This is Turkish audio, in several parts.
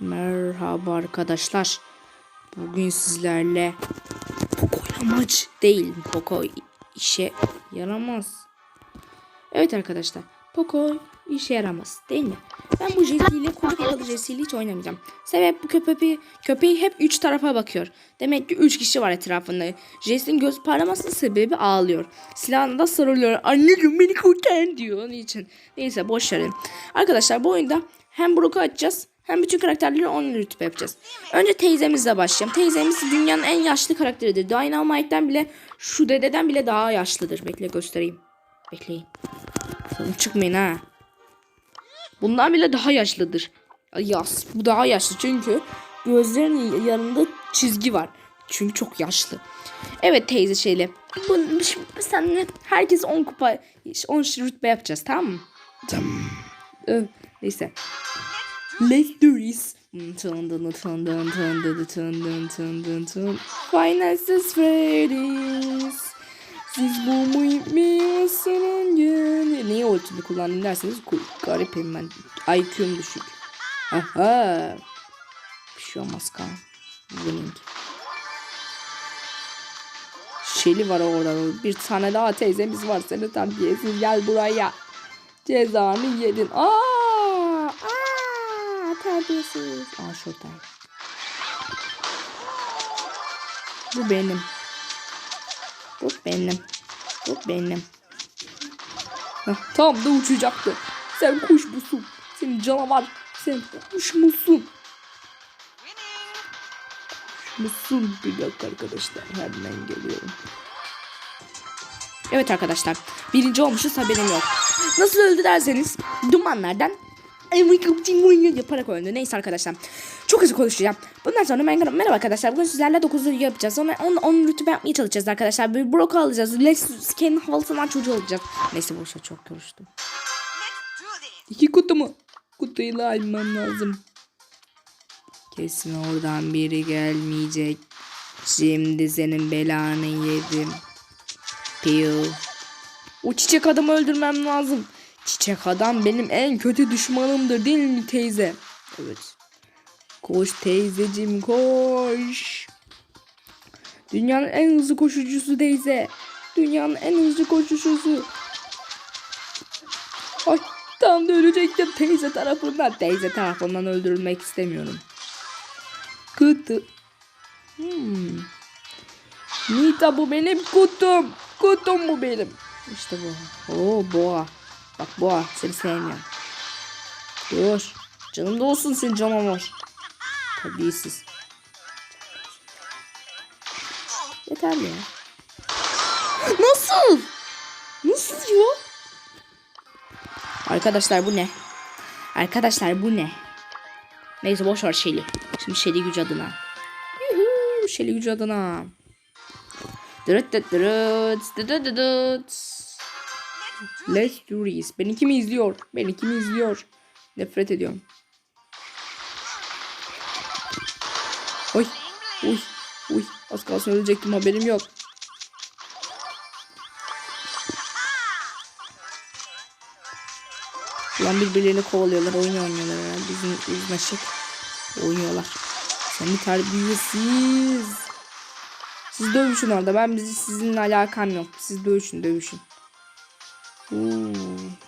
Merhaba arkadaşlar. Bugün sizlerle Poco'yla maç değil. Poco işe yaramaz. Evet arkadaşlar. Poco işe yaramaz değil mi? Ben bu kuyruk kapalı Jesse ile hiç oynamayacağım. Sebep bu köpeği, köpeği hep üç tarafa bakıyor. Demek ki üç kişi var etrafında. Jesse'nin göz parlamasının sebebi ağlıyor. Silahına da sarılıyor. Anneciğim beni kurtar diyor. Onun için. Neyse boş verin. Arkadaşlar bu oyunda hem Brock'u açacağız hem bütün karakterleri 10 rütbe yapacağız. Önce teyzemizle başlayalım. Teyzemiz dünyanın en yaşlı karakteridir. Dynamite'den bile şu dededen bile daha yaşlıdır. Bekle göstereyim. Bekleyin. Sakın çıkmayın ha. Bundan bile daha yaşlıdır. Yas. Bu daha yaşlı çünkü gözlerinin yanında çizgi var. Çünkü çok yaşlı. Evet teyze şeyle. Bu, senle herkes 10 kupa 10 rütbe yapacağız tamam mı? Tamam. Ö, Neyse. Let's do this. Finances Freddy's. Siz bu. Niye ultimi kullandım derseniz garipim ben. IQ'm düşük. Aha. Bir şey olmaz kan. Winning. Şeli var orada. Bir tane daha teyzemiz var. Seni terbiyesiz gel buraya. Cezanı yedin. Aa! Aa! Terbiyesiz. Aa şurada. Bu benim. Bu benim. Bu benim. Heh, tam da uçacaktı. Sen kuş musun? Sen canavar. Sen kuş musun? Kuş musun? Bir dakika arkadaşlar. Hemen geliyorum. Evet arkadaşlar. Birinci olmuşuz haberim yok. Nasıl öldü derseniz dumanlardan yaparak öldü. Neyse arkadaşlar. Çok hızlı konuşacağım. Bundan sonra merhaba, merhaba arkadaşlar. Bugün sizlerle 9 yapacağız. Sonra 10, 10 rütbe yapmaya çalışacağız arkadaşlar. Bir brok alacağız. Les kendi haltından çocuğu olacak. Neyse boşver çok konuştum. İki kutu mu? Kutuyu da almam lazım. Kesin oradan biri gelmeyecek. Şimdi senin belanı yedim. Piu. O çiçek adamı öldürmem lazım. Çiçek adam benim en kötü düşmanımdır değil mi teyze? Evet. Koş teyzecim koş. Dünyanın en hızlı koşucusu teyze. Dünyanın en hızlı koşucusu. Ay tam da ölecektim teyze tarafından. Teyze tarafından öldürülmek istemiyorum. Kutu. Hmm. Nita bu benim kutum. Kutum bu benim. İşte bu. Oo boğa. Bak boğa seni sevmiyorum. Dur. Canım da olsun senin canavar. Terbiyesiz. Yeterli ya. Nasıl? Nasıl ya? Arkadaşlar bu ne? Arkadaşlar bu ne? Neyse boş ver Shelly. Şimdi Shelly gücü adına. Yuhuu, Shelly gücü adına. Dırıt dırıt dırıt dırıt dırıt. Let's do this. Beni kim izliyor? Beni kim izliyor? Nefret ediyorum. Uy. Uy. Az kalsın ölecektim haberim yok. Ulan birbirlerini kovalıyorlar. Oyun oynuyorlar herhalde. Bizim uzlaşık oynuyorlar. Seni terbiyesiz. Siz dövüşün orada. Ben bizi sizinle alakam yok. Siz dövüşün dövüşün. Oo.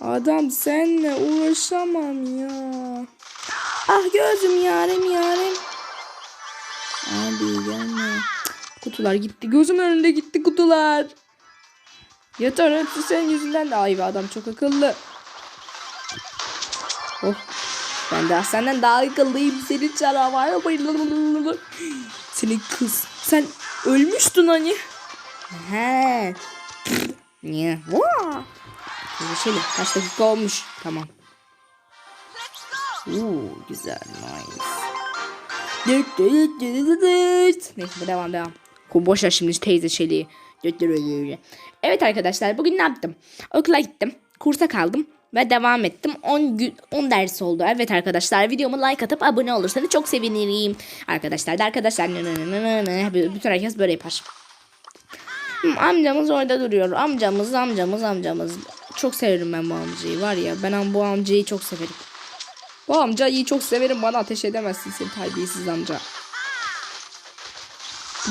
Adam senle uğraşamam ya. Ah gözüm yarim yarim. Kutular gitti. Gözüm önünde gitti kutular. Yeter hepsi senin yüzünden de. Ay be adam çok akıllı. Oh. Ben daha senden daha akıllıyım. Senin canavar. Senin kız. Sen ölmüştün hani. He. Niye? Görüşelim. Kaç dakika olmuş? Tamam. Oo, güzel. Nice. Neyse devam devam. Ko boş ver şimdi teyze dıt. Evet arkadaşlar bugün ne yaptım? Okula gittim. Kursa kaldım. Ve devam ettim. 10 gün 10 ders oldu. Evet arkadaşlar videomu like atıp abone olursanız çok sevinirim. Arkadaşlar da arkadaşlar bütün herkes böyle yapar. Hmm, amcamız orada duruyor. Amcamız, amcamız, amcamız. Çok severim ben bu amcayı var ya. Ben bu amcayı çok severim. Bu amca iyi çok severim bana ateş edemezsin sen terbiyesiz amca.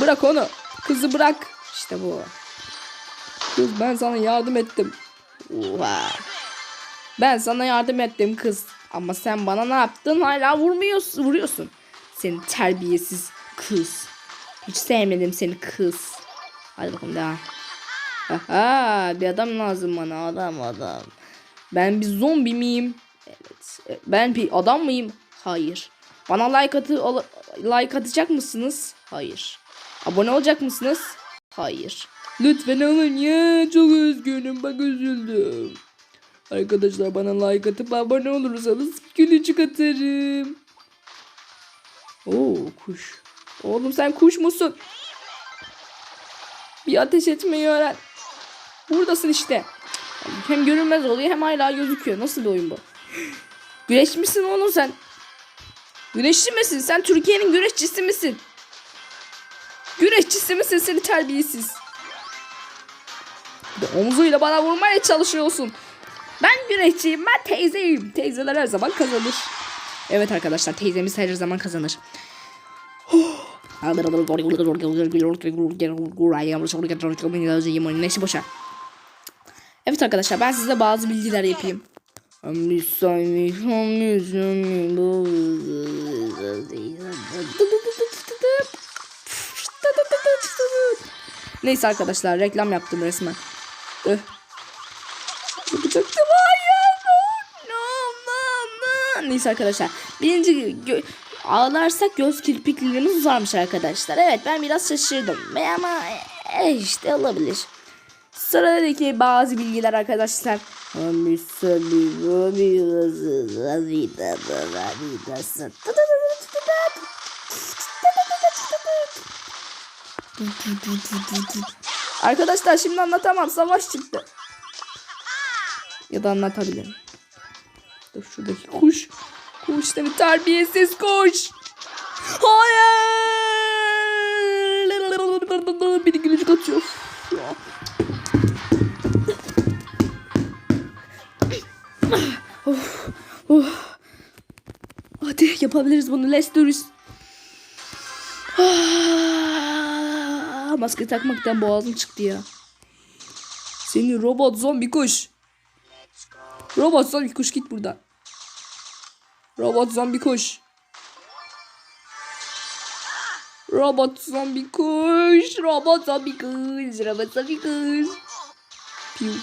Bırak onu. Kızı bırak. İşte bu. Kız ben sana yardım ettim. Oha. Ben sana yardım ettim kız. Ama sen bana ne yaptın? Hala vurmuyorsun, vuruyorsun. Seni terbiyesiz kız. Hiç sevmedim seni kız. Hadi bakalım devam. Aha, bir adam lazım bana. Adam adam. Ben bir zombi miyim? Evet. E, Ben bir adam mıyım? Hayır. Bana like atı like atacak mısınız? Hayır. Abone olacak mısınız? Hayır. Lütfen alın ya. Çok üzgünüm. Bak üzüldüm. Arkadaşlar bana like atıp abone olursanız gülücük atarım. Oo kuş. Oğlum sen kuş musun? Bir ateş etmeyi öğren. Buradasın işte. Hem görünmez oluyor hem hala gözüküyor. Nasıl bir oyun bu? Güreşçi misin oğlum sen? Güreşçi misin? Sen Türkiye'nin güreşçisi misin? Güreşçisi misin seni terbiyesiz? Omzuyla bana vurmaya çalışıyorsun. Ben güreşçiyim, ben teyzeyim. Teyzeler her zaman kazanır. Evet arkadaşlar, teyzemiz her zaman kazanır. Neyse boşa. Evet arkadaşlar ben size bazı bilgiler yapayım. Neyse arkadaşlar reklam yaptım resmen. Öh. Yapacaktım hayır. No, no, no. Neyse arkadaşlar. Birinci gö- ağlarsak göz kirpiklerimiz uzarmış arkadaşlar. Evet ben biraz şaşırdım. Ama e, işte olabilir. Sıradaki bazı bilgiler arkadaşlar. Arkadaşlar şimdi anlatamam. Savaş çıktı. Ya da anlatabilirim. Dur şuradaki kuş. Kuş seni terbiyesiz kuş. Hayır. Biri gülücük atıyor. Of, of. Hadi yapabiliriz bunu. Let's do this. Maske takmaktan boğazım çıktı ya. Seni robot zombi kuş. Robot zombi kuş git buradan. Robot zombi kuş. Robot zombi kuş. Robot zombi kuş. Robot zombi kuş. Piu.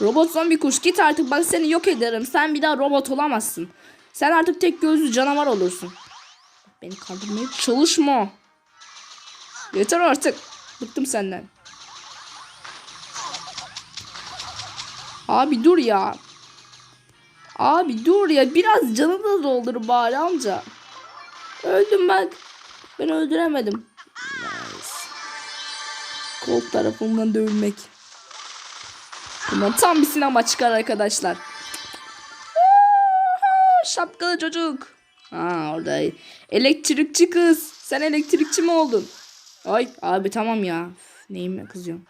Robot zombi kuş git artık bak seni yok ederim. Sen bir daha robot olamazsın. Sen artık tek gözlü canavar olursun. Beni kandırmaya çalışma. Yeter artık. Bıktım senden. Abi dur ya. Abi dur ya. Biraz canını da doldur bari amca. Öldüm bak. Ben öldüremedim. Nice. Kol tarafından dövülmek. Bundan tam bir sinema çıkar arkadaşlar. Şapkalı çocuk. Ha orada elektrikçi kız. Sen elektrikçi mi oldun? Ay abi tamam ya. Neyime kızıyorum.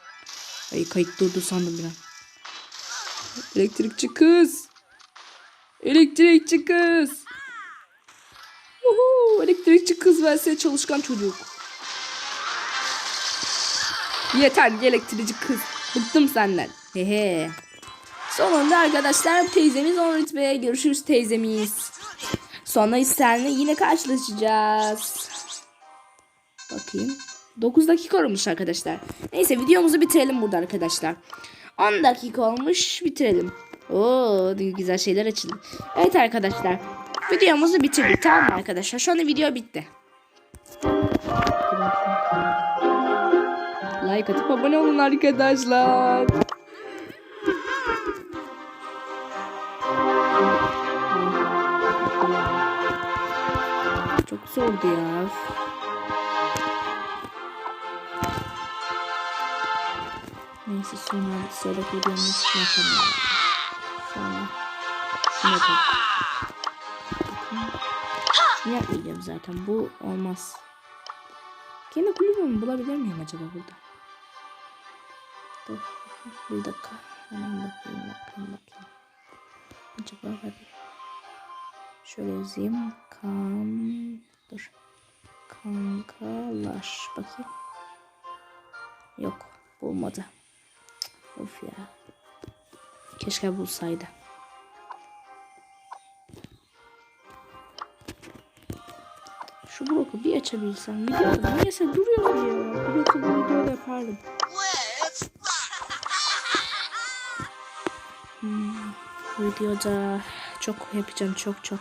Ay kayıt durdu sandım bir an. Elektrikçi kız. Elektrikçi kız. Uhu, elektrikçi kız verse çalışkan çocuk. Yeter elektrikçi kız. Bıktım senden. Hehe. Sonunda arkadaşlar teyzemiz 10 rütbeye görüşürüz teyzemiz. Sonra seninle yine karşılaşacağız. Bakayım. 9 dakika olmuş arkadaşlar. Neyse videomuzu bitirelim burada arkadaşlar. 10 dakika olmuş bitirelim. Oo güzel şeyler açıldı. Evet arkadaşlar. Videomuzu bitirdik tamam mı arkadaşlar? Şu anda video bitti. Like atıp abone olun arkadaşlar. Çok zordu ya. Neyse sonra sıradaki videomuz yapalım. Sonra yapalım. Şunu yapmayacağım zaten. Bu olmaz. Kendi kulübümü bulabilir miyim acaba burada? Dur. Bir dakika. Hemen bakayım bakayım bakayım. Acaba mı? Şöyle yazayım. Kan... Dur. Kankalar. Bakayım. Yok. Bulmadı. Of ya. Keşke bulsaydı. Şu bloku bir açabilsem. Videoda niyeyse duruyor ya. Yoksa bu videoda yapardım. Hmm, videoda çok yapacağım çok çok.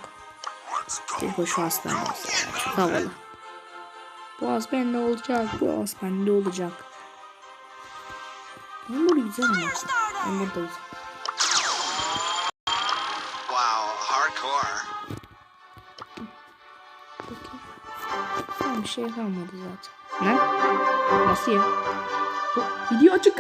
Bir ağız bende olsun. Çok havalı. Bu ağız bende olacak. Bu ağız bende olacak. Ben burada güzel ama. Ben burada güzel. Wow, hardcore. Bakayım. Tamam bir şey kalmadı zaten. Ne? Nasıl ya? Video açık